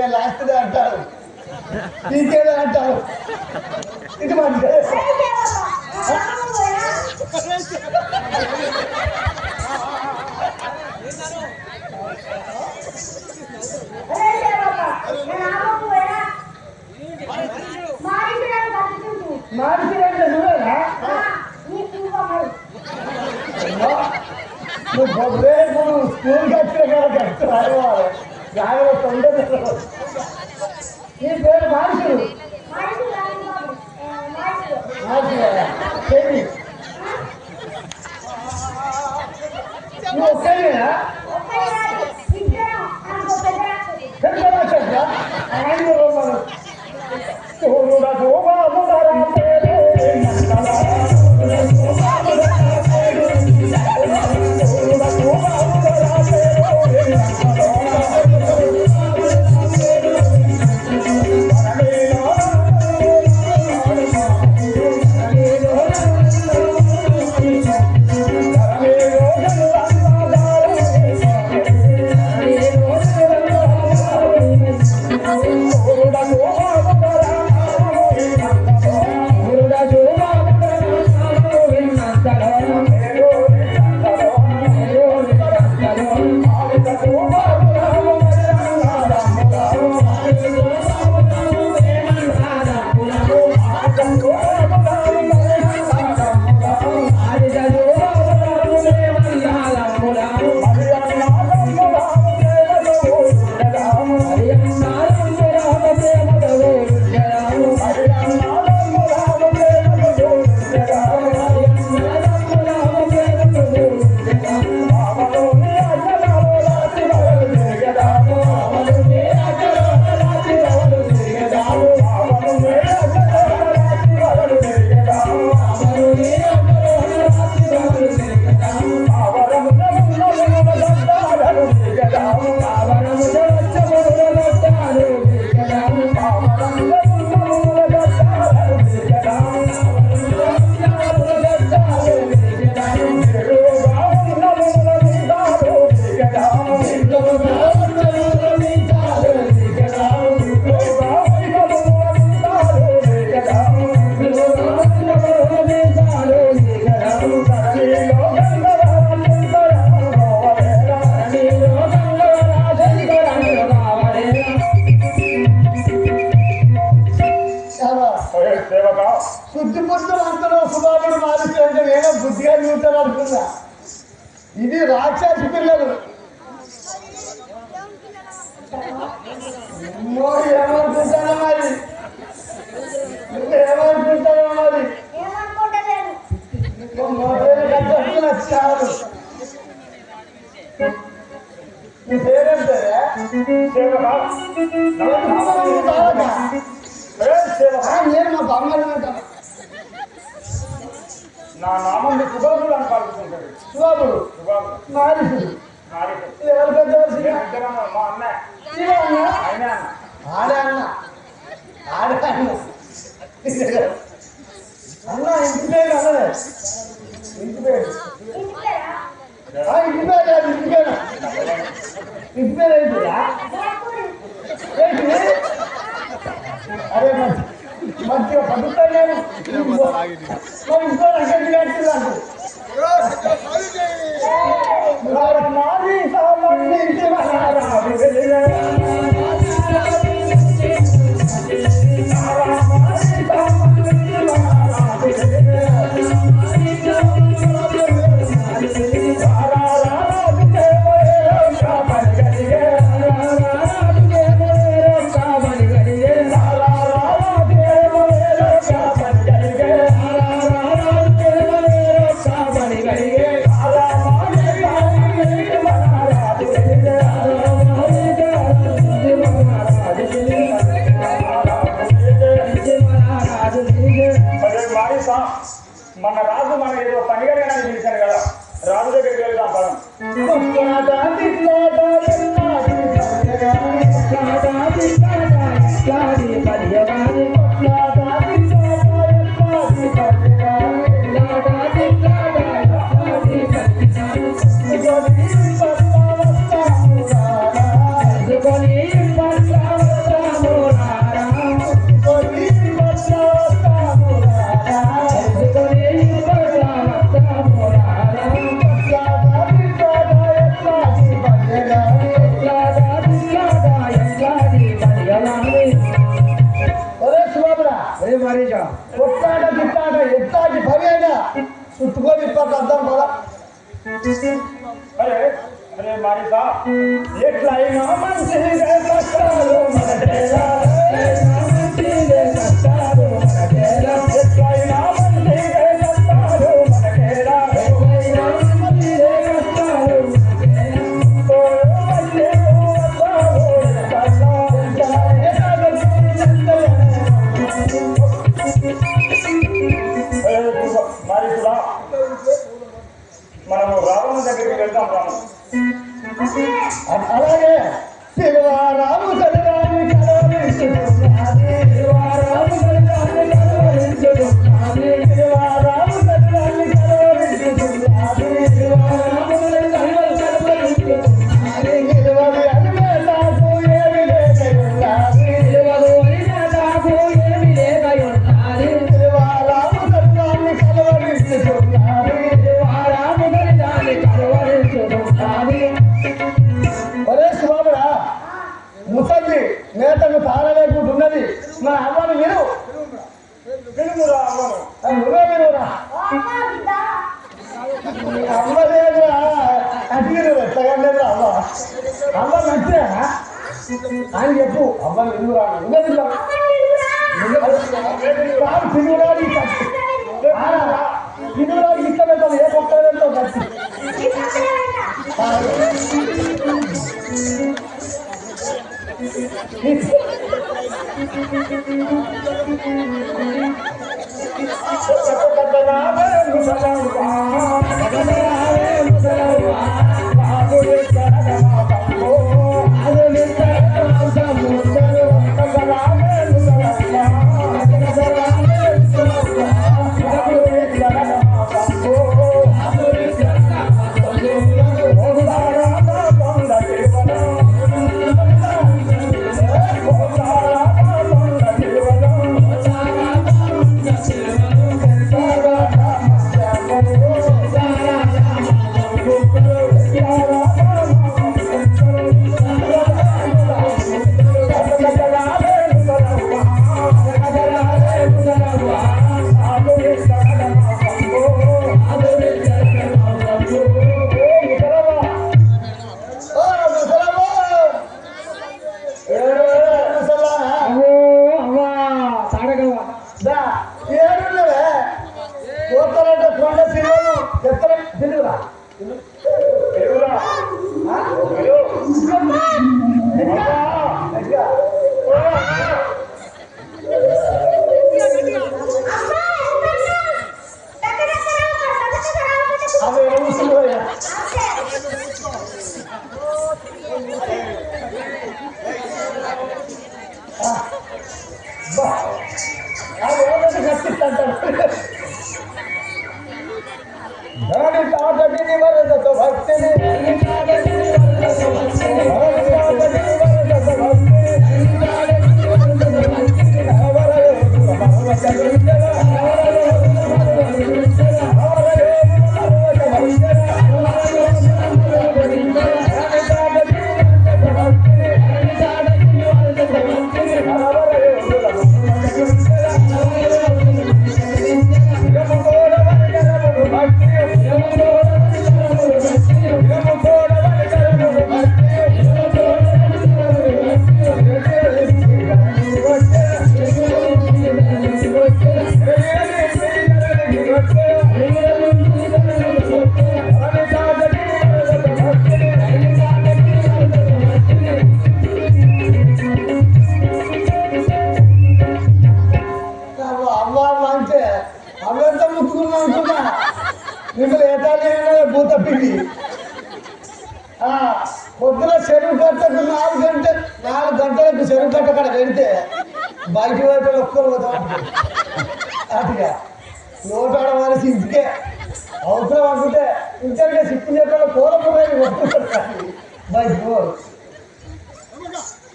ఇక లాస్ట్దే అంటారు ఇంకేదే అంటారు ఇది మంచిదే మారిపోయాడు చూడరా నువ్వు బొబ్బే నువ్వు స్కూల్కి వచ్చే కదా కష్టం రాయవాడు జాగ్రత్త ఉండదు రాక్షసి పిల్లలు. మోడీ ఏమనుకుంటారో మరి? నువ్వు ఏమనుకుంటారో మరి? నీ పేరేంటారా నేను మా బామ్మ అంటాను నా నామం నీ సుబాబులు అని పలుకుతుంటాడు శివాబుడు సుబాబులు నారీసుడు ఎవరు? ఇద్దరం మా అన్నయ్య శివ అన్న? ఆయనే అన్న. ఆడే అన్న. ఆడే అన్న. అన్న ఇంటి పేరు ఇంటి పేరు. ఆ, ఇంటి పేరు కాదు, ఇంటి పేరు. ఇంటి పేరు ఏంటి అరే మంచి మంచిగా పడుతాను నేను మరి ఇంకో రకంగా కట్టిందంటు మాది సామాన్య నేతకు తాళలేకుంటున్నది నా అమ్మను విను ఆ నువ్వే వినురా అమ్మ లేదురా అడిగిన ఎత్తగలేదురా అమ్మ అమ్మ మంచిదా అని చెప్పు అమ్మ వినురా నువ్వే తిరుగురాడి తిరుగురాడి ఇష్టం ఏ పొక్కలేదో కట్టి It's se tratando. Tá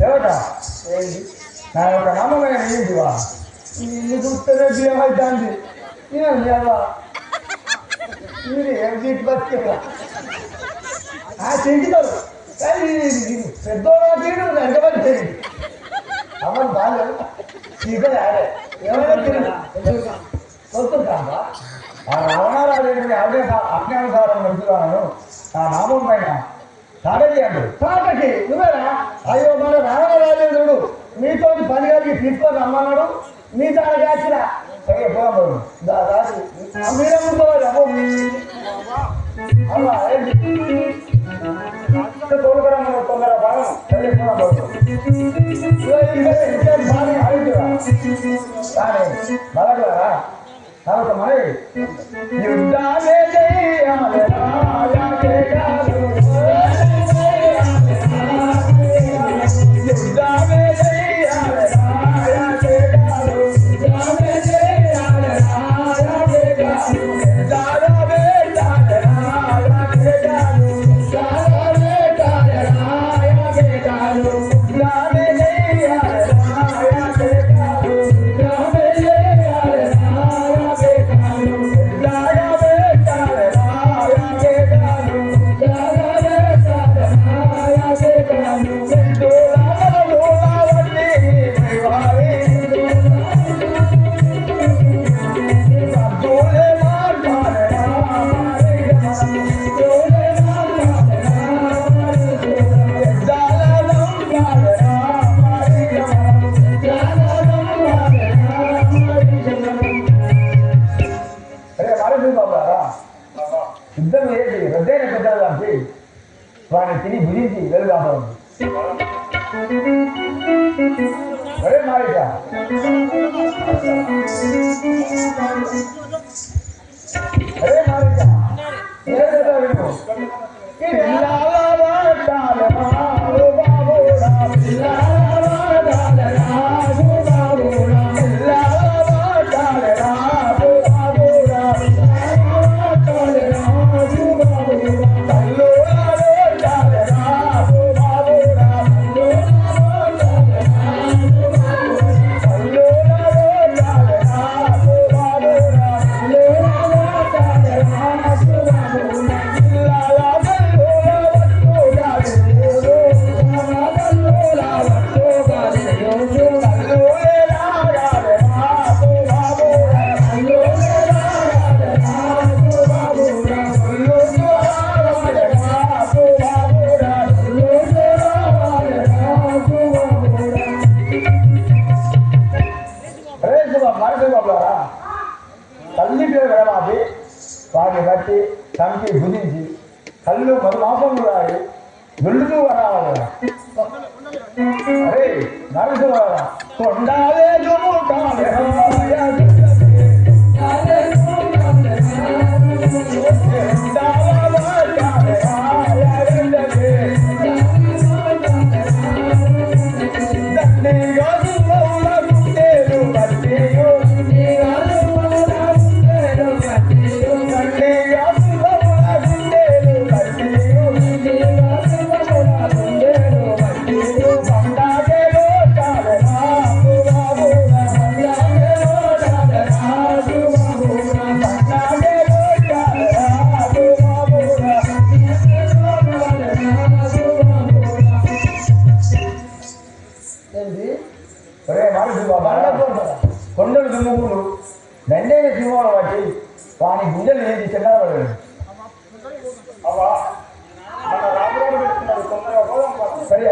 ఏమిటా? ఏంటి నా యొక్క నామమైన ఏంటివా? నిన్ను చూస్తేనే నేను లేదా మీరు ఏం కానీ పెద్దోడా తీరు వెనకబడి తెలియదు అమ్మ బాగాలేదు చీకలు ఆడే. ఏమైనా తిరిగి వస్తుంటామా ఆ రావణారాజు ఆవిడే అజ్ఞానసారం నా నామం పైన తాటకి అంటారు తాటకి నువ్వేరా? అయ్యో మన రావణ రాజేంద్రుడు మీతో పని కలిగి తీసుకొని రమ్మన్నాడు. మీ తాట కాసిన సరే పోదాం దాసి. మీరేమో అలా తోలుకరా తొందర బాగా మరగలరా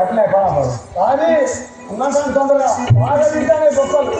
అట్లే బాగా కానీ ఉన్నంత తొందరగా. బాగా తింటానే గొప్పలు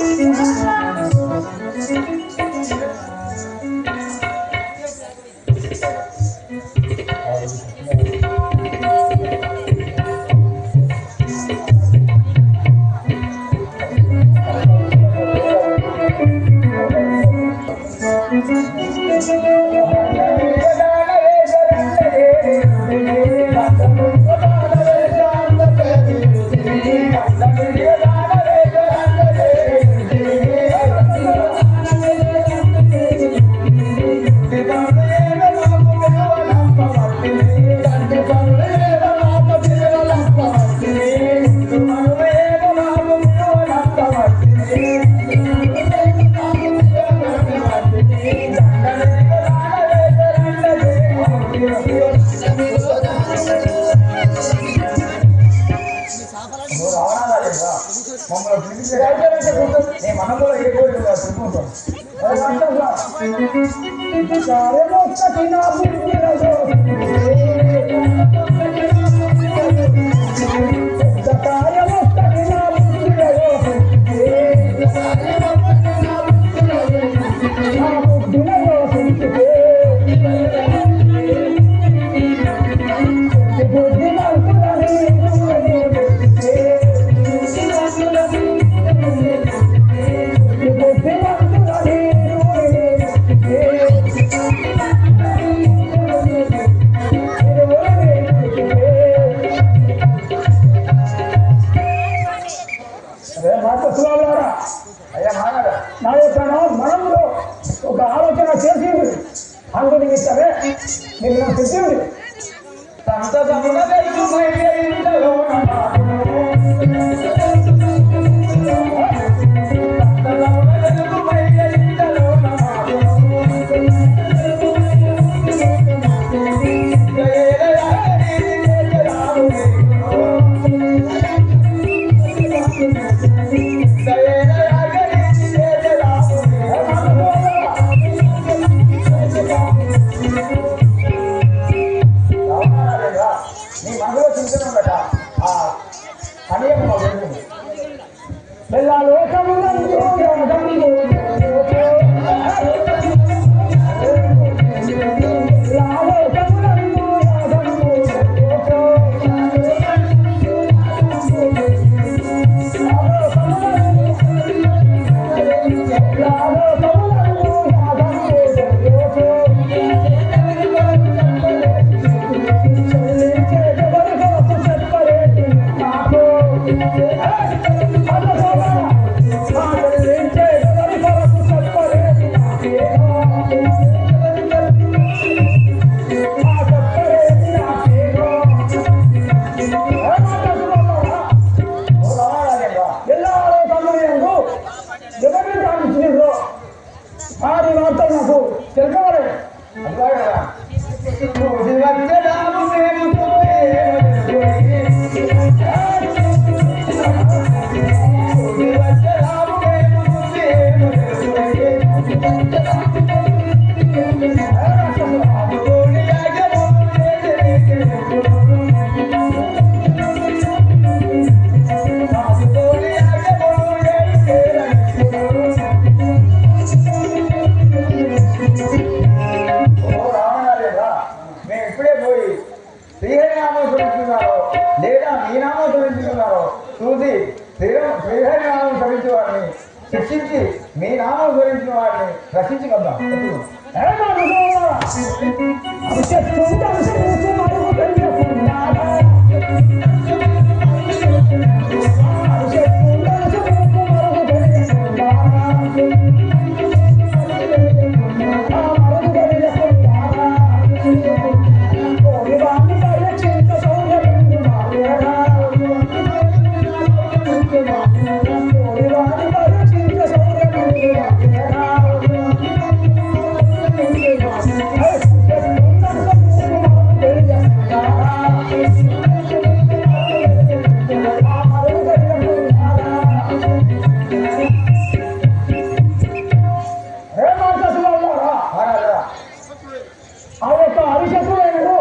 ఆ యొక్క అవిశకుడైనను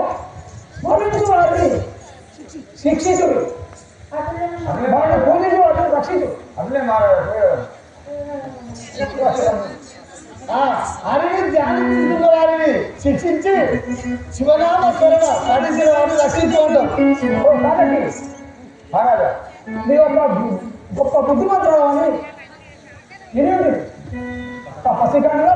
మరుగు వారిని శిక్షితుడు వాడు పూజించు వాటిని రక్షించు అట్లే అడిగి ధ్యానించిన శిక్షించి శివనామ స్మరణ నడిచిన వారిని రక్షించు మీ యొక్క గొప్ప బుద్ధిమంతురావు అని ఎనిమిది తపసికంగా